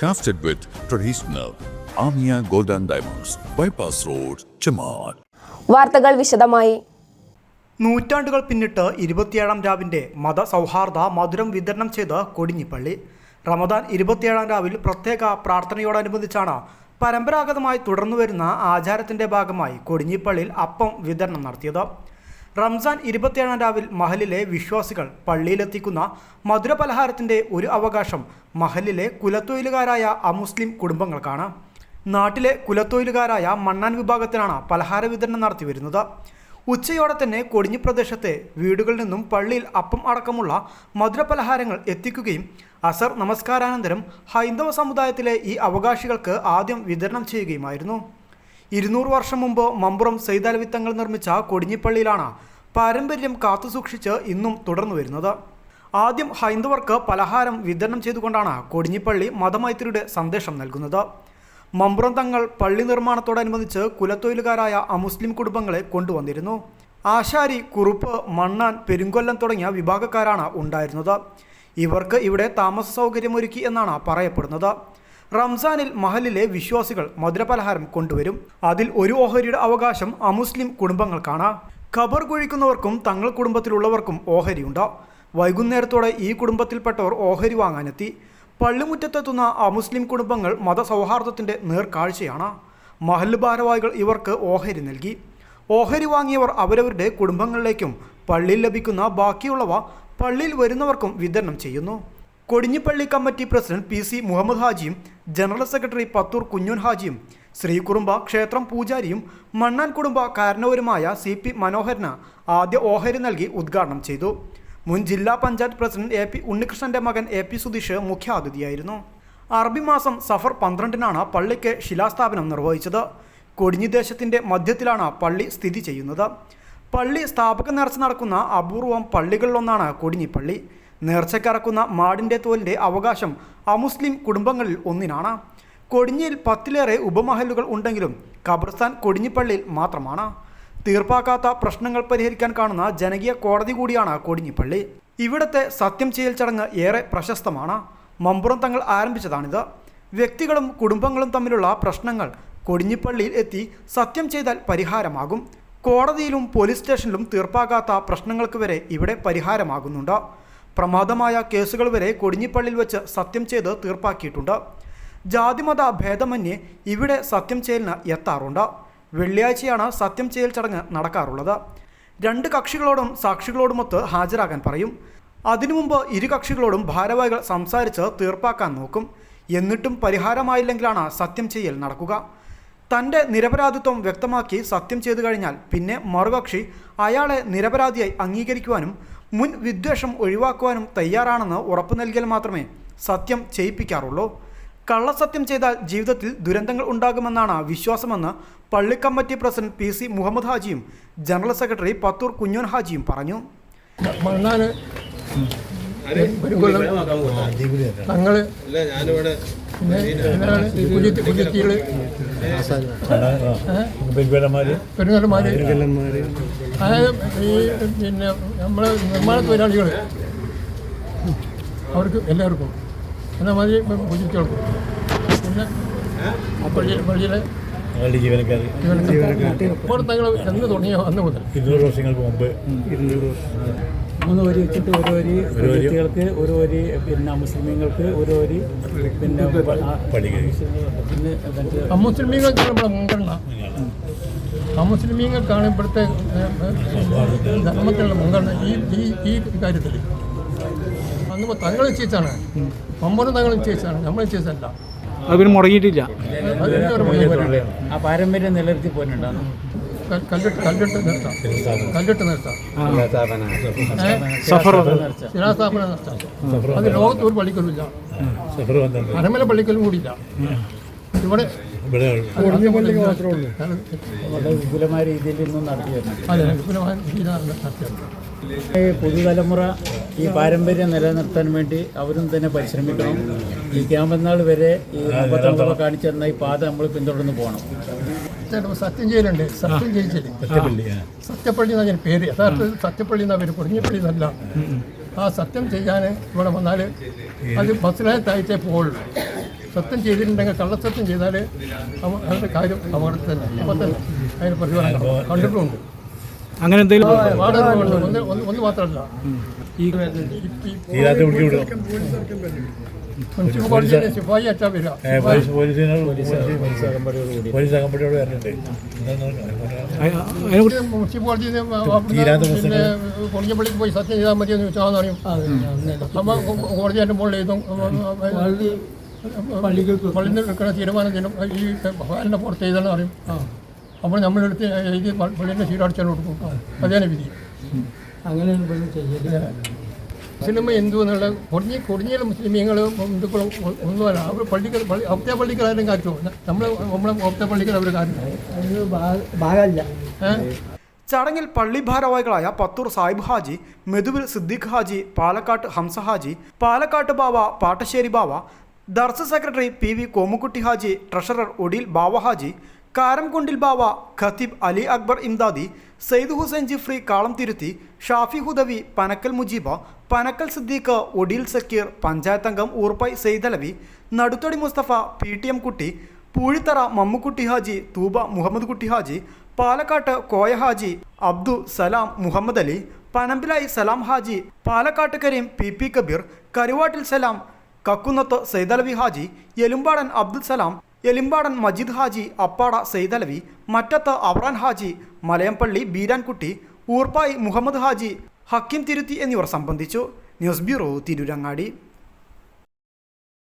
Crafted with traditional Amia Golden Diamonds, Bypass Road, Chamar. വാർത്തകൾ വിശദമായി. നൂറ്റാണ്ടുകൾ പിന്നിട്ട് ഇരുപത്തിയേഴാം രാവിന്റെ മതസൗഹാർദ്ദ മധുരം വിതരണം ചെയ്ത് കൊടിഞ്ഞിപ്പള്ളി. റമദാൻ ഇരുപത്തിയേഴാം രാവിൽ പ്രത്യേക പ്രാർത്ഥനയോടനുബന്ധിച്ചാണ് പരമ്പരാഗതമായി തുടർന്നു വരുന്ന ആചാരത്തിന്റെ ഭാഗമായി കൊടിഞ്ഞിപ്പള്ളിയിൽ അപ്പം വിതരണം നടത്തിയത്. റംസാൻ ഇരുപത്തിയേഴാം രാവിൽ മഹലിലെ വിശ്വാസികൾ പള്ളിയിലെത്തിക്കുന്ന മധുരപലഹാരത്തിന്റെ ഒരു അവകാശം മഹലിലെ കുലത്തൊഴിലുകാരായ അമുസ്ലിം കുടുംബങ്ങൾക്കാണ്. നാട്ടിലെ കുലത്തൊഴിലുകാരായ മണ്ണാൻ വിഭാഗത്തിലാണ് പലഹാര വിതരണം നടത്തി വരുന്നത്. ഉച്ചയോടെ തന്നെ കൊടിഞ്ഞി പ്രദേശത്തെ വീടുകളിൽ നിന്നും പള്ളിയിൽ അപ്പം അടക്കമുള്ള മധുരപലഹാരങ്ങൾ എത്തിക്കുകയും അസർ നമസ്കാരാനന്തരം ഹൈന്ദവ സമുദായത്തിലെ ഈ അവകാശികൾക്ക് ആദ്യം വിതരണം ചെയ്യുകയുമായിരുന്നു. ഇരുന്നൂറ് വർഷം മുമ്പ് മമ്പുറം സൈതാൽ തങ്ങൾ നിർമ്മിച്ച കൊടിഞ്ഞിപ്പള്ളിയിലാണ് പാരമ്പര്യം കാത്തുസൂക്ഷിച്ച് ഇന്നും തുടർന്നു വരുന്നത്. ആദ്യം ഹൈന്ദവർക്ക് പലഹാരം വിതരണം ചെയ്തുകൊണ്ടാണ് കൊടിഞ്ഞിപ്പള്ളി മതമൈത്രിയുടെ സന്ദേശം നൽകുന്നത്. മമ്പുറം തങ്ങൾ പള്ളി നിർമ്മാണത്തോടനുബന്ധിച്ച് കുലത്തൊഴിലുകാരായ അമുസ്ലിം കുടുംബങ്ങളെ കൊണ്ടുവന്നിരുന്നു. ആശാരി കുറുപ്പ് മണ്ണാൻ പെരുങ്കൊല്ലം തുടങ്ങിയ വിഭാഗക്കാരാണ് ഉണ്ടായിരുന്നത്. ഇവർക്ക് ഇവിടെ താമസ സൗകര്യമൊരുക്കി എന്നാണ് പറയപ്പെടുന്നത്. റംസാനിൽ മഹലിലെ വിശ്വാസികൾ മധുരപലഹാരം കൊണ്ടുവരും. അതിൽ ഒരു ഓഹരിയുടെ അവകാശം അമുസ്ലിം കുടുംബങ്ങൾക്കാണ്. ഖബർ കുഴിക്കുന്നവർക്കും തങ്ങൾ കുടുംബത്തിലുള്ളവർക്കും ഓഹരിയുണ്ട്. വൈകുന്നേരത്തോടെ ഈ കുടുംബത്തിൽപ്പെട്ടവർ ഓഹരി വാങ്ങാനെത്തി. പള്ളിമുറ്റത്തെത്തുന്ന അമുസ്ലിം കുടുംബങ്ങൾ മതസൗഹാർദ്ദത്തിന്റെ നേർക്കാഴ്ചയാണ്. മഹല്ല് ഭാരവാഹികൾ ഇവർക്ക് ഓഹരി നൽകി. ഓഹരി വാങ്ങിയവർ അവരവരുടെ കുടുംബങ്ങളിലേക്കും പള്ളിയിൽ ലഭിക്കുന്ന ബാക്കിയുള്ളവ പള്ളിയിൽ വരുന്നവർക്കും വിതരണം ചെയ്യുന്നു. Kodinhippalli committee president P C Muhammad ഹാജിയും general secretary Pathur Kunhun ഹാജിയും ശ്രീകുറുമ്പ ക്ഷേത്രം പൂജാരിയും മണ്ണാൻ കുടുംബ കാരണവരുമായ സി പി മനോഹരന് ആദ്യ ഓഹരി നൽകി ഉദ്ഘാടനം ചെയ്തു. മുൻ ജില്ലാ പഞ്ചായത്ത് പ്രസിഡന്റ് എ പി ഉണ്ണികൃഷ്ണന്റെ മകൻ എ പി സുധീഷ് മുഖ്യാതിഥിയായിരുന്നു. അറബി മാസം സഫർ പന്ത്രണ്ടിനാണ് പള്ളിക്ക് ശിലാസ്ഥാപനം നിർവഹിച്ചത്. കൊടിഞ്ഞി ദേശത്തിന്റെ മധ്യത്തിലാണ് പള്ളി സ്ഥിതി ചെയ്യുന്നത്. പള്ളി സ്ഥാപക നേർച്ച നടക്കുന്ന അപൂർവം പള്ളികളിലൊന്നാണ് കൊടിഞ്ഞിപ്പള്ളി. നേർച്ചക്കറക്കുന്ന മാടിന്റെ തോലിന്റെ അവകാശം അമുസ്ലിം കുടുംബങ്ങളിൽ ഒന്നിനാണ്. കൊടിഞ്ഞിയിൽ പത്തിലേറെ ഉപമഹലുകൾ ഉണ്ടെങ്കിലും ഖബർസ്ഥാൻ കൊടിഞ്ഞിപ്പള്ളിയിൽ മാത്രമാണ്. തീർപ്പാക്കാത്ത പ്രശ്നങ്ങൾ പരിഹരിക്കാൻ കാണുന്ന ജനകീയ കോടതി കൂടിയാണ് കൊടിഞ്ഞിപ്പള്ളി. ഇവിടത്തെ സത്യം ചെയ്യൽ ചടങ്ങ് ഏറെ പ്രശസ്തമാണ്. മമ്പുറം തങ്ങൾ ആരംഭിച്ചതാണിത്. വ്യക്തികളും കുടുംബങ്ങളും തമ്മിലുള്ള പ്രശ്നങ്ങൾ കൊടിഞ്ഞിപ്പള്ളിയിൽ എത്തി സത്യം ചെയ്താൽ പരിഹാരമാകും. കോടതിയിലും പോലീസ് സ്റ്റേഷനിലും തീർപ്പാകാത്ത പ്രശ്നങ്ങൾക്ക് വരെ ഇവിടെ പരിഹാരമാകുന്നുണ്ട്. പ്രമാദമായ കേസുകൾ വരെ കൊടിഞ്ഞിപ്പള്ളിയിൽ വെച്ച് സത്യം ചെയ്ത് തീർപ്പാക്കിയിട്ടുണ്ട്. ജാതിമത ഭേദമന്യേ ഇവിടെ സത്യം ചെയ്യലിന് എത്താറുണ്ട്. വെള്ളിയാഴ്ചയാണ് സത്യം ചെയ്യൽ ചടങ്ങ് നടക്കാറുള്ളത്. രണ്ട് കക്ഷികളോടും സാക്ഷികളോടുമൊത്ത് ഹാജരാകാൻ പറയും. അതിനു മുമ്പ് ഇരു കക്ഷികളോടും ഭാരവാഹികൾ സംസാരിച്ച് തീർപ്പാക്കാൻ നോക്കും. എന്നിട്ടും പരിഹാരമായില്ലെങ്കിലാണ് സത്യം ചെയ്യൽ നടക്കുക. തന്റെ നിരപരാധിത്വം വ്യക്തമാക്കി സത്യം ചെയ്തു കഴിഞ്ഞാൽ പിന്നെ മറുകക്ഷി അയാളെ നിരപരാധിയായി അംഗീകരിക്കുവാനും മുൻ വിദ്വേഷം ഒഴിവാക്കുവാനും തയ്യാറാണെന്ന് ഉറപ്പു നൽകിയാൽ മാത്രമേ സത്യം ചെയ്യിപ്പിക്കാറുള്ളൂ. കള്ളസത്യം ചെയ്താൽ ജീവിതത്തിൽ ദുരന്തങ്ങൾ ഉണ്ടാകുമെന്നാണ് വിശ്വാസമെന്ന് പള്ളി committee president P C Muhammad ഹാജിയും general secretary Pathur Kunhon ഹാജിയും പറഞ്ഞു. ഒരു കൊല്ലം കുജിത്തികൾ അതായത് ഈ പിന്നെ നമ്മളെ നിർമ്മാണ തൊഴിലാളികൾ അവർക്ക് എല്ലാവർക്കും എന്നാൽ മതി കുജിത്തികൾക്കും പിന്നെ പള്ളി പള്ളിയിലെ ജീവനക്കാർ ഇപ്പോൾ തങ്ങൾ എന്ന് തുടങ്ങിയോ? അന്ന് മുതൽ. ഇരുന്നൂറ് വർഷങ്ങൾക്ക് മുമ്പ്. മൂന്ന് വരി വെച്ചിട്ട് ഒരു വരി. വ്യക്തികൾക്ക് ഒരു വരി പിന്നെ മുസ്ലിമീങ്ങൾക്ക് ഒരു വരി പിന്നെ പിന്നെ അമുസ്ലിമീങ്ങൾക്കാണ് നമ്മുടെ മുൻഗണന. അമുസ്ലിമീങ്ങൾക്കാണ് ഇവിടുത്തെ ധർമ്മത്തിലുള്ള മുൻഗണന ഈ ഈ ഈ കാര്യത്തിൽ അന്ന് തങ്ങൾ ചേച്ചാണ് മമ്പനം തങ്ങൾ ചേച്ചാണ് നമ്മൾ ചേച്ചല്ല അത് പിന്നെ മുടങ്ങിയിട്ടില്ല. ആ പാരമ്പര്യം നിലനിർത്തി പോയിട്ടുണ്ട് കൽ- കല്ലിട്ട് കല്ലിട്ട് നിർത്താം. കല്ലിട്ട് നിർത്താം. സഫർ ശിലാസ്ഥാപനം നിർത്താം. അത് ലോകത്ത് ഒരു പള്ളിക്കലും ഇല്ല. സഫർ വന്നിട്ടുണ്ട് അരമല പള്ളിക്കലും കൂടിയില്ല ഇവിടെ വിപുലമായ രീതിയിൽ ഇന്നും നടത്തി വരുന്നത് അതെ വിപുലമായ രീതിയിലാണ് നടത്തിയത് ഈ പുതുതലമുറ ഈ പാരമ്പര്യം നിലനിർത്താൻ വേണ്ടി അവരും തന്നെ പരിശ്രമിക്കണം. ഈ ക്യാമ്പനാൾ വരെ ഈ കാണിച്ചു തന്ന ഈ പാത നമ്മൾ പിന്തുടർന്ന് പോകണം. ചിലപ്പോൾ സത്യം ചെയ്യലുണ്ട് സത്യം ചെയ്യിച്ചില്ല സത്യപ്പള്ളി എന്നാണ് ഞാൻ പേര് യഥാർത്ഥത്തിൽ സത്യപ്പള്ളി എന്നാ പേര് കുറിഞ്ഞപ്പള്ളി എന്നല്ല ആ സത്യം ചെയ്യാൻ ഇവിടെ വന്നാൽ അത് ബസ്സിനകത്തായിട്ടേ പോകുള്ളൂ സത്യം ചെയ്തിട്ടുണ്ടെങ്കിൽ കള്ളസത്യം ചെയ്താൽ അവരുടെ കാര്യം അപകടത്തിൽ തന്നെ അപ്പം തന്നെ അതിന് പ്രതിഫലം കണ്ടിട്ടുണ്ട് കണ്ടിട്ടുമുണ്ട് അങ്ങനെ എന്തെങ്കിലും ഒന്ന് മാത്രമല്ല ഈ പോലീസ് അകമ്പടിയോട് പോയി സത്യം ചെയ്താൽ മതി എന്ന് ചോദിച്ചാൽ പറയും കോടതി എന്റെ മുകളിൽ എഴുതും. പള്ളിയിൽ നിൽക്കുന്ന തീരുമാനത്തിനും ഈ ഫയലിന്റെ പുറത്ത് എഴുതണം പറയും അപ്പോൾ നമ്മളെടുത്ത് എഴുതി പള്ളിന്റെ ശീലടിച്ചാൽ കൊടുക്കും. അതേ വിധി. മുസ്ലിം ഹിന്ദു എന്നുള്ള കുറഞ്ഞ കുറഞ്ഞ മുസ്ലിമീങ്ങളും ഹിന്ദുക്കളും ഒന്നുമല്ല. അവർ പള്ളിക്ക് പള്ളി ഒപ്ത പള്ളിക്കാരും കാറ്റോ നമ്മൾ നമ്മളെ ഒപ്ത പള്ളിക്കൽ അവർ കാറ്റില്ല ചടങ്ങിൽ പള്ളി ഭാരവാഹികളായ പത്തൂർ സാഹിബ് ഹാജി മെതുവിൽ സിദ്ദീഖ് ഹാജി പാലക്കാട്ട് ഹംസ ഹാജി പാലക്കാട്ട് ബാവ പാട്ടശ്ശേരി ബാവ ദർസ് secretary P V Komukutty Haji treasurer Odiyil Bava Haji Karamkundil Bava ഖത്തീബ് അലി അക്ബർ ഇംദാദി സെയ്ദ് ഹുസൈൻ ജിഫ്രി കാളം തിരുത്തി ഷാഫി ഹുദവി പനക്കൽ മുജീബ പനക്കൽ സിദ്ദീഖ് ഒടിയിൽ സക്കീർ പഞ്ചായത്ത് അംഗം Oorpai Saidalavi Naduthadi Mustafa P T M Kutty Poozhithara Mammukutty Haji Thooba Muhammad കുട്ടി ഹാജി പാലക്കാട്ട് കോയ ഹാജി അബ്ദു സലാം മുഹമ്മദ് അലി പനമ്പിലായി സലാം ഹാജി പാലക്കാട്ട് കരീം പി പി കബീർ കരുവാട്ടിൽ സലാം കക്കുന്നത്ത് സൈദലവി ഹാജി എലുമ്പാടൻ അബ്ദുൽ സലാം എലിമ്പാടൻ മജിദ് ഹാജി അപ്പാട സെയ്തലവി മറ്റത്ത് അവറാൻ ഹാജി മലയംപള്ളി ബീരാൻകുട്ടി ഊർപ്പായി മുഹമ്മദ് ഹാജി ഹക്കിം തിരുത്തി എന്നിവർ സംബന്ധിച്ചു. News bureau Tirurangadi.